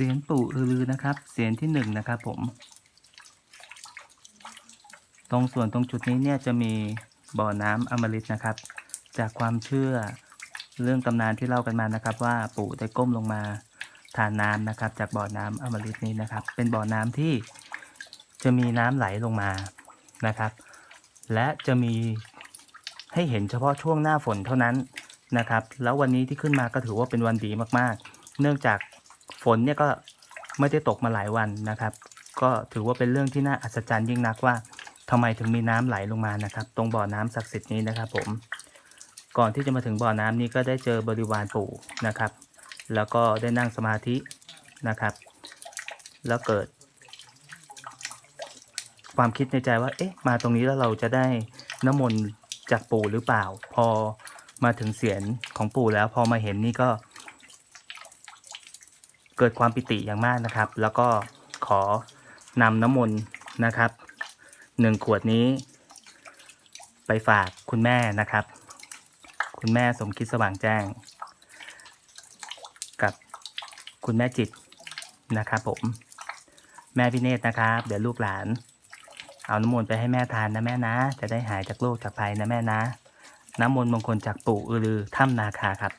เสียนปู่อือลือนะครับ เสียนที่หนึ่งนะครับผม ตรงส่วนตรงจุดนี้เนี่ยจะมีบ่อน้ำอมฤตนะครับ จากความเชื่อเรื่องตำนานที่เล่ากันมานะครับ ว่าปู่ได้ก้มลงมาทานน้ำนะครับ จากบ่อน้ำอมฤตนี้นะครับ เป็นบ่อน้ำที่จะมีน้ำไหลลงมานะครับ และจะมีให้เห็นเฉพาะช่วงหน้าฝนเท่านั้นนะครับ แล้ววันนี้ที่ขึ้นมาก็ถือว่าเป็นวันดีมากๆ เนื่องจาก ฝนเนี่ยก็ไม่ได้ตกมาหลายวันนะครับ ก็ถือว่าเป็นเรื่องที่น่าอัศจรรย์ยิ่งนักว่าทำไมถึงมีน้ำไหลลงมานะครับ ตรงบ่อน้ำศักดิ์สิทธิ์นี้นะครับผมก่อนที่จะมาถึงบ่อน้ำนี้ก็ได้เจอบริวารปู่นะครับ แล้วก็ได้นั่งสมาธินะครับ แล้วเกิด ความคิดในใจว่า เอ๊ะ มาตรงนี้แล้วเราจะได้น้ำมนต์จากปู่หรือเปล่า พอมาถึงเสียงของปู่แล้วพอมาเห็นนี่ก็ เกิดความปิติอย่างมากนะครับ แล้วก็ขอนำน้ำมนต์นะครับหนึ่งขวดนี้ ไปฝากคุณแม่นะครับ คุณแม่สมคิดสว่างแจ้ง กับคุณแม่จิตนะครับผม แม่พิเนตนะครับ เดี๋ยวลูกหลาน เอาน้ำมนต์ไปให้แม่ทานนะแม่นะ จะได้หายจากโรคจากภัยนะแม่นะ น้ำมนต์มงคลจากปู่อือลือถ้ำนาคาครับ